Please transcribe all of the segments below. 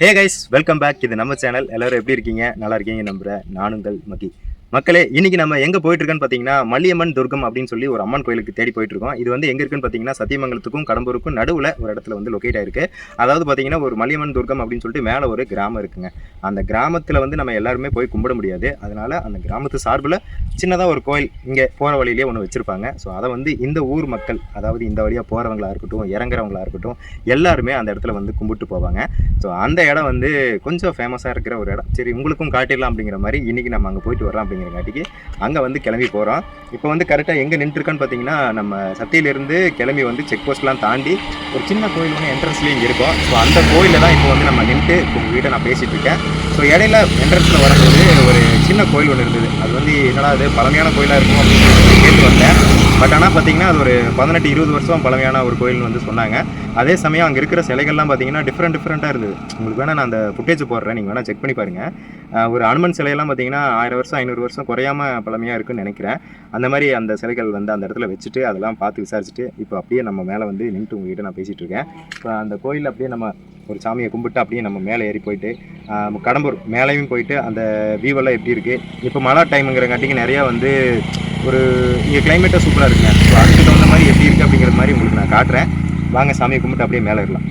Hey guys welcome back இது நம்ம channel எல்லோரும் எப்படி இருக்கீங்க? நல்லா இருக்கீங்க நம்புகிறேன் நானுங்கள் மகி. மக்களே இன்னைக்கு நம்ம எங்க போயிட்டு இருக்கோன்னு பாத்தீங்கன்னா மல்லியம்மன் துர்கம் அப்படின்னு சொல்லி ஒரு அம்மன் கோயிலுக்கு தேடி போயிட்டு இருக்கோம் இது வந்து எங்க இருக்குன்னு பாத்தீங்கன்னா சத்தியமங்கலத்துக்கும் கடம்பூருக்கும் நடுவுல ஒரு இடத்துல வந்து லொகேட் ஆயிருக்கு. அதாவது பாத்தீங்கன்னா ஒரு மல்லியம்மன் துர்கம் அப்படின்னு சொல்லிட்டு மேல ஒரு கிராமம் இருக்குங்க. அந்த கிராமத்துல வந்து நம்ம எல்லாருமே போய் கும்பிட முடியாது. அதனால அந்த கிராமத்து சார்பில் சின்னதா ஒரு கோயில் இங்க போற வழியிலேயே ஒன்று வச்சிருப்பாங்க. ஸோ அதை வந்து இந்த ஊர் மக்கள் அதாவது இந்த வழியா போறவங்களா இருக்கட்டும் இறங்குறவங்களா இருக்கட்டும் எல்லாருமே அந்த இடத்துல வந்து கும்பிட்டு போவாங்க. ஸோ அந்த இடம் வந்து கொஞ்சம் ஃபேமஸாக இருக்கிற ஒரு இடம். சரி உங்களுக்கும் காட்டிடலாம் அப்படிங்கிற மாதிரி இன்னைக்கு நம்ம அங்கே போயிட்டு வரோம் அப்படிங்கிறங்காட்டிக்கு அங்கே வந்து கிளம்பி போகிறோம் இப்போ வந்து கரெக்டாக எங்கே நின்றுருக்கான்னு பார்த்தீங்கன்னா நம்ம சத்தியிலேருந்து கிளம்பி வந்து செக் போஸ்ட்லாம் தாண்டி ஒரு சின்ன கோயில் ஒன்று என்ட்ரன்ஸ்லேயும் இங்கே இருக்கும். ஸோ அந்த கோயிலில் தான் இப்போ வந்து நம்ம நின்று உங்கள் வீட்டை நான் பேசிகிட்டு இருக்கேன். ஸோ இடையில என்ட்ரன்ஸில் வரும்போது ஒரு சின்ன கோயில் ஒன்று இருந்தது. அது வந்து என்னடா அது பழமையான கோயிலாக இருக்கும் அப்படின்னு கேட்டு வந்தேன். பட் ஆனால் பார்த்தீங்கன்னா அது ஒரு பதினெட்டு இருபது வருஷம் பழமையான ஒரு கோயில்னு வந்து சொன்னாங்க. அதே சமயம் அங்கே இருக்கிற சிலைகள்லாம் பார்த்தீங்கன்னா டிஃப்ரெண்ட் டிஃப்ரெண்ட்டாக இருந்தது. உங்களுக்கு வேணால் நான் அந்த ஃபுட்டேஜ் போடுறேன். நீங்கள் வேணால் செக் பண்ணி பாருங்கள் ஒரு அனுமன் சிலையெல்லாம் பார்த்தீங்கன்னா ஆயிரம் வருஷம் ஐநூறு வருஷம் குறையாம பழமையாக இருக்குன்னு நினைக்கிறேன். அந்த மாதிரி அந்த சிலைகள் வந்து அந்த இடத்துல வச்சுட்டு அதெல்லாம் பார்த்து விசாரிச்சுட்டு இப்போ அப்படியே நம்ம மேலே வந்து நின்றுட்டு உங்ககிட்ட நான் பேசிகிட்டு இருக்கேன். இப்போ அந்த கோயில் அப்படியே நம்ம ஒரு சாமியை கும்பிட்டு அப்படியே நம்ம மேலே ஏறி போயிட்டு கடம்பூர் மேலேயும் போயிட்டு அந்த வியூவெல்லாம் எப்படி இருக்குது இப்போ மழை டைமுங்கிறங்காட்டிக்கு நிறையா வந்து ஒரு இங்கே கிளைமேட்டாக சூப்பராக இருக்குங்க. ஸோ அதுக்கு தகுந்த மாதிரி எப்படி இருக்குது அப்படிங்கிற மாதிரி உங்களுக்கு நான் காட்டுறேன். வாங்க சாமியை கும்பிட்டு அப்படியே மேலே இருக்கலாம்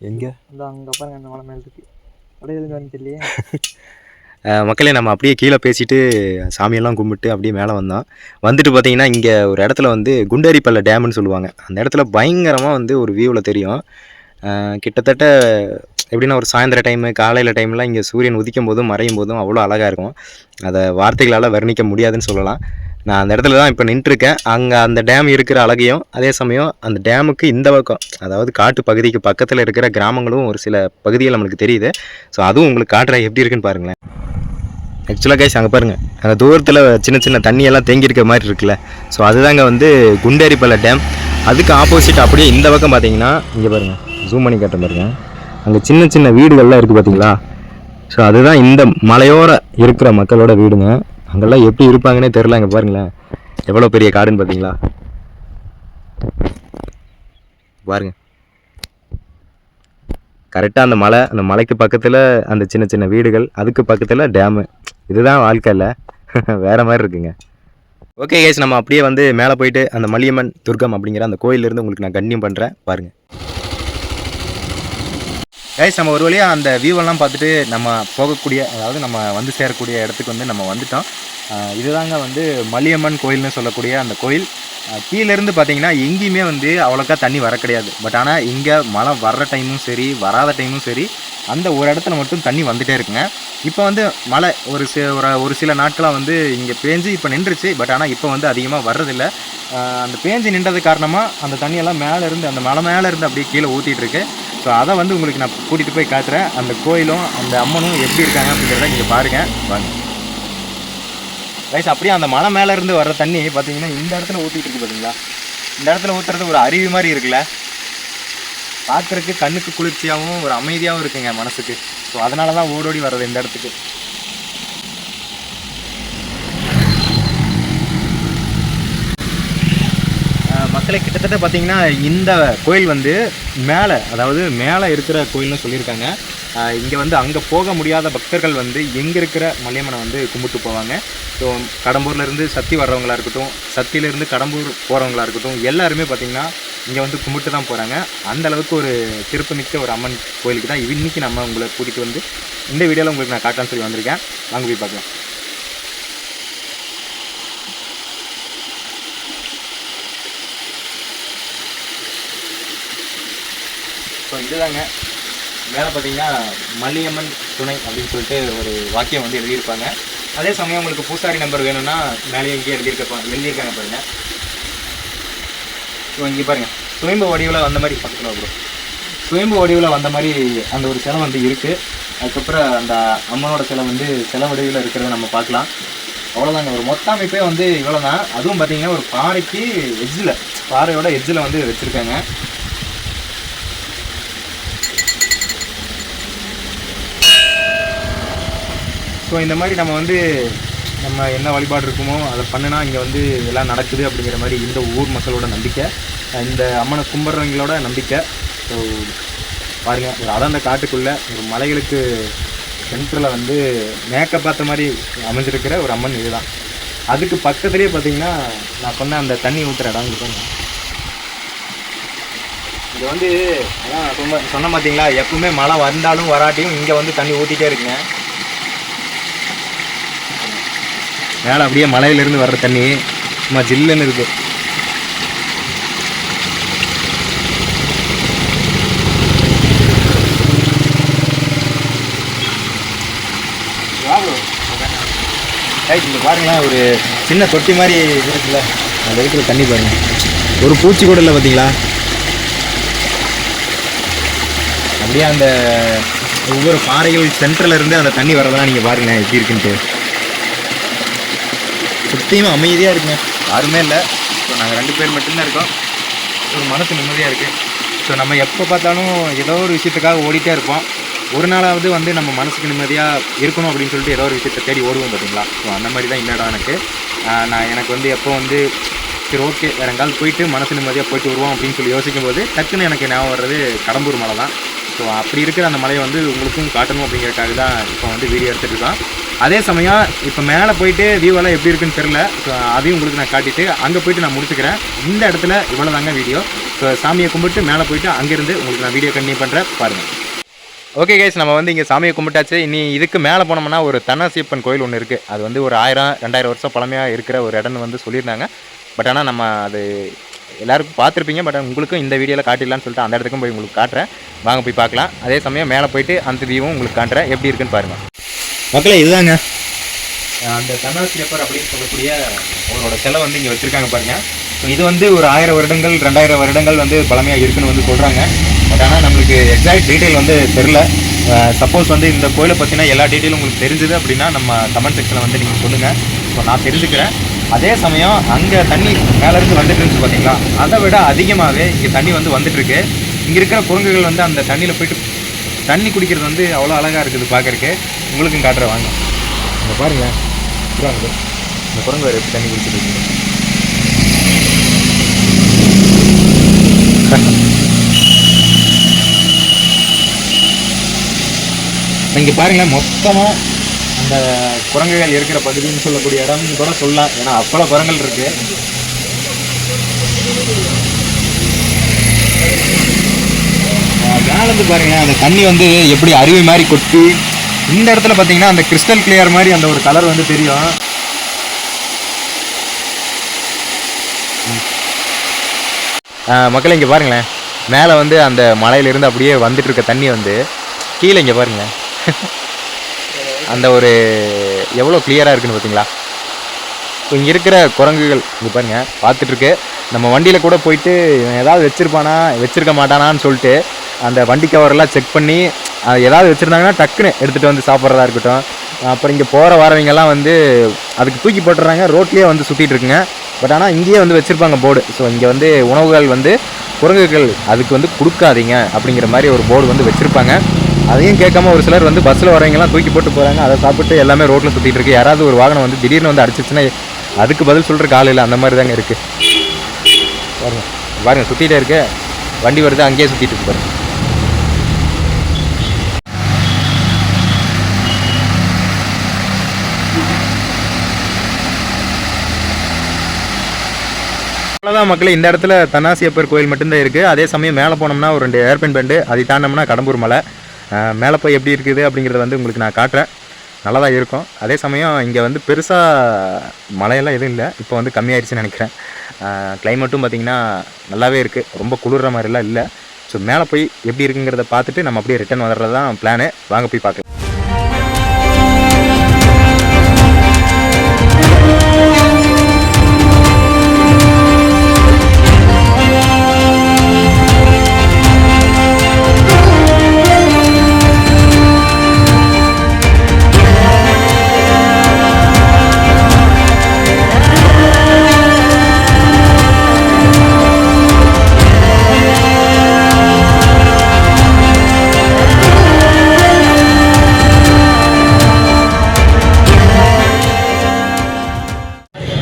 எங்கே? அந்த அங்க பாருங்க அந்த மலை மேல இருக்கு. அப்படியே வந்து தெரியலையே. மக்களே நம்ம அப்படியே கீழே பேசிட்டு சாமியெல்லாம் கும்பிட்டு அப்படியே மேலே வந்தோம். வந்துட்டு பார்த்தீங்கன்னா இங்கே ஒரு இடத்துல வந்து குண்டேரிப்பள்ளை டேம்னு சொல்லுவாங்க. அந்த இடத்துல பயங்கரமாக வந்து ஒரு வியூவில் தெரியும். கிட்டத்தட்ட எப்படின்னா ஒரு சாயந்தர டைமு காலையில் டைம்லாம் இங்கே சூரியன் உதிக்கும் போதும் மறையும் போதும் அவ்வளோ அழகாக இருக்கும். அதை வார்த்தைகளால் வர்ணிக்க முடியாதுன்னு சொல்லலாம். நான் அந்த இடத்துல தான் இப்போ நின்றுருக்கேன். அங்கே அந்த டேம் இருக்கிற அழகையும் அதே சமயம் அந்த டேமுக்கு இந்த பக்கம் அதாவது காட்டு பகுதிக்கு பக்கத்தில் இருக்கிற கிராமங்களும் ஒரு சில பகுதிகள் நம்மளுக்கு தெரியுது. ஸோ அதுவும் உங்களுக்கு காட்டுற எப்படி இருக்குன்னு பாருங்களேன். ஆக்சுவலாக கைஸ் அங்கே பாருங்கள் அங்கே தூரத்தில் சின்ன சின்ன தண்ணியெல்லாம் தேங்கியிருக்க மாதிரி இருக்குல்ல. ஸோ அதுதாங்க வந்து குண்டேரிப்பள்ளை டேம் அதுக்கு ஆப்போசிட் அப்படியே இந்த பக்கம் பார்த்தீங்கன்னா இங்கே பாருங்கள் ஜூம் பண்ணி காட்ட பாருங்க. அங்கே சின்ன சின்ன வீடுகள்லாம் இருக்குது பார்த்தீங்களா ஸோ அதுதான் இந்த மலையோர இருக்கிற மக்களோட வீடுங்க. அங்கெல்லாம் எப்படி இருப்பாங்கன்னே தெரில அங்கே பாருங்களேன். எவ்வளோ பெரிய காடுன்னு பார்த்தீங்களா? பாருங்க. கரெக்டாக அந்த மலை அந்த மலைக்கு பக்கத்தில் அந்த சின்ன சின்ன வீடுகள் அதுக்கு பக்கத்தில் டேமு இதுதான் வாழ்க்கை இல்லை. வேறு மாதிரி இருக்குங்க. ஓகே கேஸ் நம்ம அப்படியே வந்து மேலே போயிட்டு அந்த மல்லியம்மன் துர்கம் அப்படிங்கிற அந்த கோயிலிருந்து உங்களுக்கு நான் கண்ணியம் பண்ணுறேன் பாருங்கள் கைஸ் நம்ம ஒரு வழியாக அந்த வியூவெல்லாம் பார்த்துட்டு நம்ம போகக்கூடிய அதாவது நம்ம வந்து சேரக்கூடிய இடத்துக்கு வந்து நம்ம வந்துட்டோம். இதுதாங்க வந்து மல்லியம்மன் கோயில்னு சொல்லக்கூடிய அந்த கோயில். கீழேருந்து பார்த்தீங்கன்னா எங்கேயுமே வந்து அவ்வளோக்கா தண்ணி வர கிடையாது. பட் ஆனால் இங்கே மழை வர்ற டைமும் சரி வராத டைமும் சரி அந்த ஒரு இடத்துல மட்டும் தண்ணி வந்துகிட்டே இருக்குங்க. இப்போ வந்து மழை ஒரு சி ஒரு ஒரு சில நாட்களாக வந்து இங்கே பேஞ்சு இப்போ நின்றுச்சு. பட் ஆனால் இப்போ வந்து அதிகமாக வர்றதில்ல. அந்த பேஞ்சு நின்றது காரணமாக அந்த தண்ணியெல்லாம் மேலே இருந்து அந்த மலை மேலே இருந்து அப்படியே கீழே ஊற்றிட்டுருக்கு ஸோ அதை வந்து உங்களுக்கு நான் கூட்டிகிட்டு போய் காட்டுறேன். அந்த கோயிலும் அந்த அம்மனும் எப்படி இருக்காங்க அப்படிங்கிறத நீங்கள் பாருங்கள் வாங்க. ரைஸ் அப்படியே அந்த மலை மேலே இருந்து வர தண்ணி பார்த்தீங்கன்னா இந்த இடத்துல ஊற்றிட்டு இருக்கு பார்த்தீங்களா இந்த இடத்துல ஊற்றுறது ஒரு அருவி மாதிரி இருக்குல்ல? பார்க்குறதுக்கு கண்ணுக்கு குளிர்ச்சியாகவும் ஒரு அமைதியாகவும் இருக்குங்க மனசுக்கு. ஸோ அதனால தான் ஓடோடி வர்றது இந்த இடத்துக்கு. மக்களை கிட்டத்தட்ட பார்த்தீங்கன்னா இந்த கோயில் வந்து மேலே அதாவது மேலே இருக்கிற கோயில்னு சொல்லியிருக்காங்க. இங்கே வந்து அங்கே போக முடியாத பக்தர்கள் வந்து எங்கே இருக்கிற மல்லியம்மனை வந்து கும்பிட்டு போவாங்க. ஸோ கடம்பூர்லேருந்து சத்தி வர்றவங்களா இருக்கட்டும் சத்தியிலேருந்து கடம்பூர் போகிறவங்களா இருக்கட்டும் எல்லாருமே பார்த்திங்கன்னா இங்கே வந்து கும்பிட்டு தான் போகிறாங்க அந்த அளவுக்கு ஒரு சிறப்புமிக்க ஒரு அம்மன் கோயிலுக்கு தான் இன்னைக்கு நம்ம உங்களை கூட்டிகிட்டு வந்து இந்த வீடியோவில் உங்களுக்கு நான் காட்டான்னு சொல்லி வந்திருக்கேன். வாங்க போய் பார்க்கலாம். ஸோ இதுதாங்க. மேலே பார்த்தீங்கன்னா மல்லியம்மன் துணை அப்படின்னு சொல்லிட்டு ஒரு வாக்கியம் வந்து எழுதியிருப்பாங்க. அதே சமயம் உங்களுக்கு பூசாரி நம்பர் வேணும்னா மேலேயே இங்கேயே எழுதியிருக்க எழுதியிருக்காங்க பாருங்கள் ஸோ இங்கே பாருங்க. சுயம்பு வடிவில் வந்த மாதிரி பக்கத்தில் வரும். சுயம்பு வடிவில் வந்த மாதிரி அந்த ஒரு சிலை வந்து இருக்குது அதுக்கப்புறம் அந்த அம்மனோட சிலை வந்து சிலை வடிவில் இருக்கிறத நம்ம பார்க்கலாம். அவ்வளோதாங்க ஒரு மொத்த அமைப்பே வந்து இவ்வளோ தான் அதுவும் பார்த்தீங்கன்னா ஒரு பாறைக்கு எஜ்ஜில் பாறையோட எட்ஜில் வந்து வச்சுருக்காங்க. ஸோ இந்த மாதிரி நம்ம வந்து நம்ம என்ன வழிபாடு இருக்குமோ அதை பண்ணுனா இங்கே வந்து எல்லாம் நடக்குது அப்படிங்கிற மாதிரி இந்த ஊர் மக்களோட நம்பிக்கை இந்த அம்மனை கும்பிட்றவங்களோட நம்பிக்கை. ஸோ பாருங்கள் ஒரு அடர்ந்த காட்டுக்குள்ளே ஒரு மலைகளுக்கு சென்டரில் வந்து மேக்கப் பார்த்த மாதிரி அமைஞ்சிருக்கிற ஒரு அம்மன் இதுதான். அதுக்கு பக்கத்துலேயே பார்த்தீங்கன்னா நான் சொன்ன அந்த தண்ணி ஊற்றுற இடம் இருக்கும் இது வந்து அதான் சொன்ன சொன்ன பார்த்தீங்களா எப்பவுமே மழை வந்தாலும் வராட்டியும் இங்கே வந்து தண்ணி ஊற்றிட்டே இருக்குங்க மேலே அப்படியே மலையிலேருந்து வர்ற தண்ணி சும்மா ஜில்லுன்னு இருக்கு. இங்கே பாருங்களேன் ஒரு சின்ன தொட்டி மாதிரி இருக்குல்ல. அந்த இருக்கிற தண்ணி பாருங்க. ஒரு பூச்சி கூட இல்லை பார்த்தீங்களா அப்படியே அந்த ஒவ்வொரு பாறைகள் சென்டரில் இருந்து அந்த தண்ணி வரதெல்லாம் நீங்கள் பாருங்க எப்படி இருக்குன்ட்டு. சுத்தியும் அமைதியாக இருக்குங்க யாருமே இல்லை. ஸோ நாங்கள் ரெண்டு பேர் மட்டும்தான் இருக்கோம். ஒரு மனசு நிம்மதியாக இருக்குது ஸோ நம்ம எப்போ பார்த்தாலும் ஏதோ ஒரு விஷயத்துக்காக ஓடிட்டே இருப்போம். ஒரு நாளாவது வந்து நம்ம மனசுக்கு நிம்மதியாக இருக்கணும் அப்படின்னு சொல்லிட்டு ஏதோ ஒரு விஷயத்தை தேடி ஓடுவோம் பார்த்தீங்களா ஸோ அந்த மாதிரி தான் இல்லைடா எனக்கு? நான் எனக்கு வந்து எப்போ வந்து சரி ஓகே வேற எங்காவது போயிட்டு மனசு நிம்மதியாக போயிட்டு வருவோம் அப்படின்னு சொல்லி யோசிக்கும் போது டக்குன்னு எனக்கு ஞாபகம் வர்றது கடம்பூர் மலை தான். ஸோ அப்படி இருக்கிற அந்த மலையை வந்து உங்களுக்கும் காட்டணும் அப்படிங்கிறக்காக தான் இப்போ வந்து வீடியோ எடுத்துகிட்டு இருக்கோம். அதே சமயம் இப்போ மேலே போயிட்டு வியூவெல்லாம் எப்படி இருக்குன்னு தெரில ஸோ அதையும் உங்களுக்கு நான் காட்டிட்டு அங்கே போயிட்டு நான் முடிச்சுக்கிறேன். இந்த இடத்துல இவ்வளோ தாங்க வீடியோ ஸோ சாமியை கும்பிட்டு மேலே போயிட்டு அங்கேருந்து உங்களுக்கு நான் வீடியோ கண்டினியூ பண்ணுறேன் பாருங்கள் ஓகே கைஸ் நம்ம வந்து இங்கே சாமியை கும்பிட்டாச்சு. இனி இதுக்கு மேலே போனோம்னா ஒரு தன்னாசியப்பன் கோயில் ஒன்று இருக்குது அது வந்து ஒரு ஆயிரம் ரெண்டாயிரம் வருஷம் பழமையாக இருக்கிற ஒரு இடம்னு வந்து சொல்லியிருந்தாங்க. பட் ஆனால் நம்ம அது எல்லாருக்கும் பார்த்துருப்பீங்க. பட் உங்களுக்கும் இந்த வீடியோவில் காட்டிடலான்னு சொல்லிட்டு அந்த இடத்துக்கும் போய் உங்களுக்கு காட்டுறேன். வாங்க போய் பார்க்கலாம். அதே சமயம் மேலே போயிட்டு அந்த வியூவும் உங்களுக்கு காட்டுறேன் எப்படி இருக்குன்னு பாருங்கள் மக்களே இதுதாங்க. அந்த தன்னாசியப்பர் அப்படின்னு சொல்லக்கூடிய அவரோட சிலை வந்து இங்கே வச்சுருக்காங்க பாருங்க. ஸோ இது வந்து ஒரு ஆயிரம் வருடங்கள் ரெண்டாயிரம் வருடங்கள் வந்து பழமையாக இருக்குன்னு வந்து சொல்கிறாங்க பட் ஆனால் நம்மளுக்கு எக்ஸாக்ட் டீட்டெயில் வந்து தெரில சப்போஸ் வந்து இந்த கோயிலை பற்றின எல்லா டீட்டெயிலும் உங்களுக்கு தெரிஞ்சுது அப்படின்னா நம்ம கமெண்ட் செக்ஷனில் வந்து நீங்கள் சொல்லுங்கள் ஸோ நான் தெரிஞ்சுக்கிறேன். அதே சமயம் அங்கே தண்ணி மேலேருந்து வந்துட்டு இருந்துச்சு பார்த்தீங்களா அதை விட அதிகமாகவே இங்கே தண்ணி வந்து வந்துட்டுருக்கு இங்கே இருக்கிற குரங்குகள் வந்து அந்த தண்ணியில் போயிட்டு தண்ணி குடிக்கிறது வந்து அவ்வளோ அழகாக இருக்குது பார்க்கறக்கு. உங்களுக்கும் காட்டுறேன் வாங்க. இங்கே பாருங்க. இதாங்க இந்த குரங்கு வேறு எப்படி தண்ணி குடிச்சிட்டு இருக்கு? இங்கே பாருங்க மொத்தமாக அந்த குரங்குகள் இருக்கிற பகுதின்னு சொல்லக்கூடிய இடம்னு கூட சொல்லலாம் ஏன்னா அவ்வளோ குரங்கள் இருக்கு. வந்து மேல அந்த தண்ணி வந்து எப்படி அருவி மாதிரி கொட்டி இந்த இடத்துல பார்த்தீங்கன்னா அந்த கிறிஸ்டல் கிளியர் மாதிரி அந்த ஒரு கலர் வந்து தெரியும். மக்கள் இங்கே பாருங்களேன். மேலே வந்து அந்த மலையிலிருந்து அப்படியே வந்துட்டு இருக்க தண்ணி வந்து கீழே இங்கே பாருங்களேன். அந்த ஒரு எவ்வளோ கிளியராக இருக்குன்னு பார்த்தீங்களா இப்போ இங்கே இருக்கிற குரங்குகள் இங்கே பாருங்கள் பார்த்துட்ருக்கு நம்ம வண்டியில் கூட போயிட்டு இவன் ஏதாவது வச்சிருப்பானா வச்சிருக்க மாட்டானான்னு சொல்லிட்டு அந்த வண்டி கவரெல்லாம் செக் பண்ணி அது ஏதாவது வச்சுருந்தாங்கன்னா டக்குன்னு எடுத்துகிட்டு வந்து சாப்பிட்றதா இருக்கட்டும். அப்புறம் இங்கே போகிற வரவங்கெல்லாம் வந்து அதுக்கு தூக்கி போட்டுறாங்க. ரோட்லேயே வந்து சுற்றிட்டு இருக்குங்க. பட் ஆனால் இங்கேயே வந்து வச்சுருப்பாங்க போர்டு ஸோ இங்கே வந்து உணவுகள் வந்து குரங்குகள் அதுக்கு வந்து கொடுக்காதீங்க அப்படிங்கிற மாதிரி ஒரு போர்டு வந்து வச்சுருப்பாங்க. அதையும் கேட்காம ஒரு சிலர் வந்து பஸ்ஸில் வரவங்கலாம் தூக்கி போட்டு போகிறாங்க அதை சாப்பிட்டு எல்லாமே ரோட்டில் சுற்றிட்டு இருக்கு. யாராவது ஒரு வாகனம் வந்து திடீர்னு வந்து அடிச்சிச்சுன்னா அதுக்கு பதில் சொல்கிற காலையில் இல்லை. அந்த மாதிரி தாங்க இருக்குது பாருங்க. பாருங்க சுற்றிட்டே இருக்கு. வண்டி வருது அங்கேயே சுற்றிட்டு இருக்கு பாருங்க. அவ்வளோதான் மக்களே இந்த இடத்துல தன்னாசியப்பர் கோயில் மட்டும்தான் இருக்குது அதே சமயம் மேலே போனோம்னா ஒரு ரெண்டு ஏர்பென் பெண்டு அதை தாண்டோம்னா கடம்பூர் மலை. மேலே போய் எப்படி இருக்குது அப்படிங்கிறத வந்து உங்களுக்கு நான் காட்டுறேன். நல்லா தான் இருக்கும். அதே சமயம் இங்கே வந்து பெருசாக மழையெல்லாம் எதுவும் இல்லை. இப்போ வந்து கம்மியாயிருச்சுன்னு நினைக்கிறேன். கிளைமேட்டும் பார்த்திங்கன்னா நல்லாவே இருக்குது ரொம்ப குளிர்ற மாதிரிலாம் இல்லை. ஸோ மேலே போய் எப்படி இருக்குங்கிறத பார்த்துட்டு நம்ம அப்படியே ரிட்டர்ன் வர்றது தான் பிளானு வாங்க போய் பார்க்கலாம்.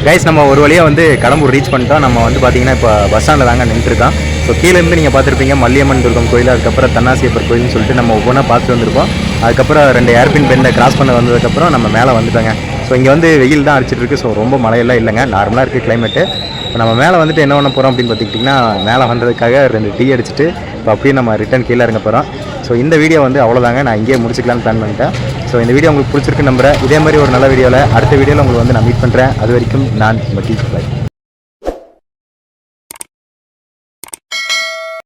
கைஸ் நம்ம ஒரு வழியாக வந்து கடம்பூர் ரீச் பண்ணிட்டோம். நம்ம வந்து பார்த்தீங்கன்னா இப்போ பஸ் ஸ்டாண்டில் தாங்க நின்றுருக்கோம் ஸோ கீழேருந்து நீங்கள் பார்த்துருப்பீங்க மல்லியம்மன் துர்கம் கோயில் அதுக்கப்புறம் தன்னாசியப்பர் கோயில்னு சொல்லிட்டு நம்ம ஒவ்வொன்றா பார்த்துட்டு வந்திருப்போம் அதுக்கப்புறம் ரெண்டு ஏர்பின் பெண்டை கிராஸ் பண்ண வந்ததுக்கப்புறம் நம்ம மேலே வந்துட்டோங்க. ஸோ இங்கே வந்து வெயில் தான் அடிச்சிட்டு இருக்கு ஸோ ரொம்ப மழையெல்லாம் இல்லைங்க. நார்மலாக இருக்குது கிளைமேட்டு இப்போ நம்ம மேலே வந்துட்டு என்ன பண்ண போகிறோம் அப்படின்னு பார்த்துக்கிட்டிங்கன்னா மேலே வந்ததுக்காக ரெண்டு டீ அடிச்சுட்டு இப்போ அப்படியே நம்ம ரிட்டன் கீழே இறங்க போகிறோம் ஸோ இந்த வீடியோ வந்து அவ்வளோதாங்க நான் இங்கேயே முடிச்சுக்கலாம்னு பிளான் பண்ணிட்டேன். ஸோ இந்த வீடியோ உங்களுக்கு பிடிச்சிருக்கு நம்புகிறேன் இதே மாதிரி ஒரு நல்ல வீடியோவில் அடுத்த வீடியோவில் உங்களுக்கு வந்து நான் மீட் பண்ணுறேன் அது வரைக்கும் நான் மக்கி பாய்